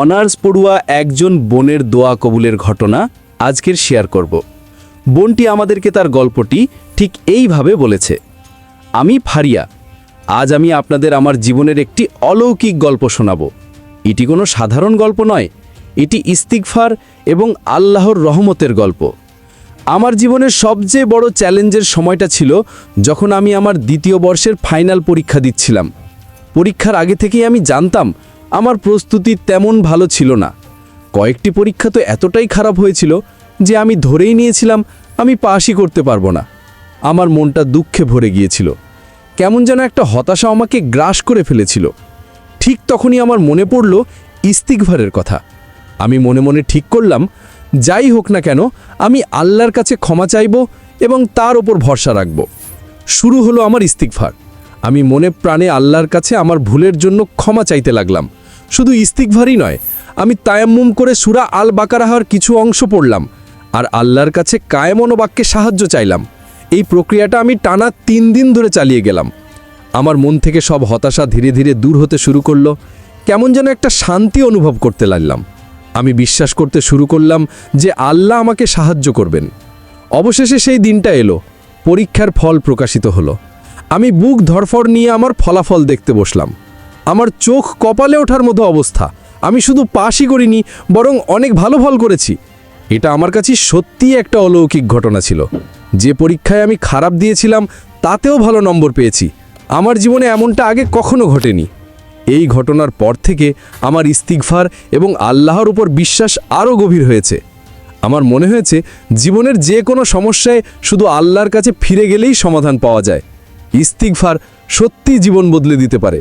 Honours পড়ুয়া একজন বোনের দোয়া কবুলের ঘটনা আজকের শেয়ার করব। বোনটি আমাদেরকে তার গল্পটি ঠিক এইভাবে বলেছে, আমি ফারিয়া, আজ আমি আপনাদের আমার জীবনের একটি অলৌকিক গল্প শোনাব। এটি কোনো সাধারণ গল্প নয়, এটি ইস্তিকফার এবং আল্লাহর রহমতের গল্প। আমার জীবনের সবচেয়ে বড় চ্যালেঞ্জের সময়টা ছিল যখন আমি আমার দ্বিতীয় বর্ষের ফাইনাল পরীক্ষা দিচ্ছিলাম। পরীক্ষার আগে থেকেই আমি জানতাম আমার প্রস্তুতি তেমন ভালো ছিল না। কয়েকটি পরীক্ষা তো এতটাই খারাপ হয়েছিল যে আমি ধরেই নিয়েছিলাম আমি পাশই করতে পারব না। আমার মনটা দুঃখে ভরে গিয়েছিল। কেমন যেন একটা হতাশা আমাকে গ্রাস করে ফেলেছিল। ঠিক তখনই আমার মনে পড়ল ইস্তিকভারের কথা। আমি মনে মনে ঠিক করলাম, যাই হোক না কেন, আমি আল্লাহর কাছে ক্ষমা চাইব এবং তার ওপর ভরসা রাখব। শুরু হলো আমার ইস্তিকভার আমি মনে প্রাণে আল্লাহর কাছে আমার ভুলের জন্য ক্ষমা চাইতে লাগলাম। শুধু ইস্তিকভারই নয়, আমি তায়াম্মুম করে সুরা আল বাকারাহার কিছু অংশ পড়লাম আর আল্লাহর কাছে কায়মনো বাক্যে সাহায্য চাইলাম। এই প্রক্রিয়াটা আমি টানা তিন দিন ধরে চালিয়ে গেলাম। আমার মন থেকে সব হতাশা ধীরে ধীরে দূর হতে শুরু করল, কেমন যেন একটা শান্তি অনুভব করতে লাগলাম। আমি বিশ্বাস করতে শুরু করলাম যে আল্লাহ আমাকে সাহায্য করবেন। অবশেষে সেই দিনটা এলো, পরীক্ষার ফল প্রকাশিত হলো। আমি বুক ধরফর নিয়ে আমার ফলাফল দেখতে বসলাম। আমার চোখ কপালে ওঠার মতো অবস্থা। আমি শুধু পাশই করিনি, বরং অনেক ভালো ফল করেছি। এটা আমার কাছে সত্যিই একটা অলৌকিক ঘটনা ছিল। যে পরীক্ষায় আমি খারাপ দিয়েছিলাম, তাতেও ভালো নম্বর পেয়েছি। আমার জীবনে এমনটা আগে কখনো ঘটেনি। এই ঘটনার পর থেকে আমার ইস্তিগফার এবং আল্লাহর উপর বিশ্বাস আরও গভীর হয়েছে। আমার মনে হয়েছে, জীবনের যে কোনো সমস্যায় শুধু আল্লাহর কাছে ফিরে গেলেই সমাধান পাওয়া যায়। ইস্তিগফার সত্যি জীবন বদলে দিতে পারে।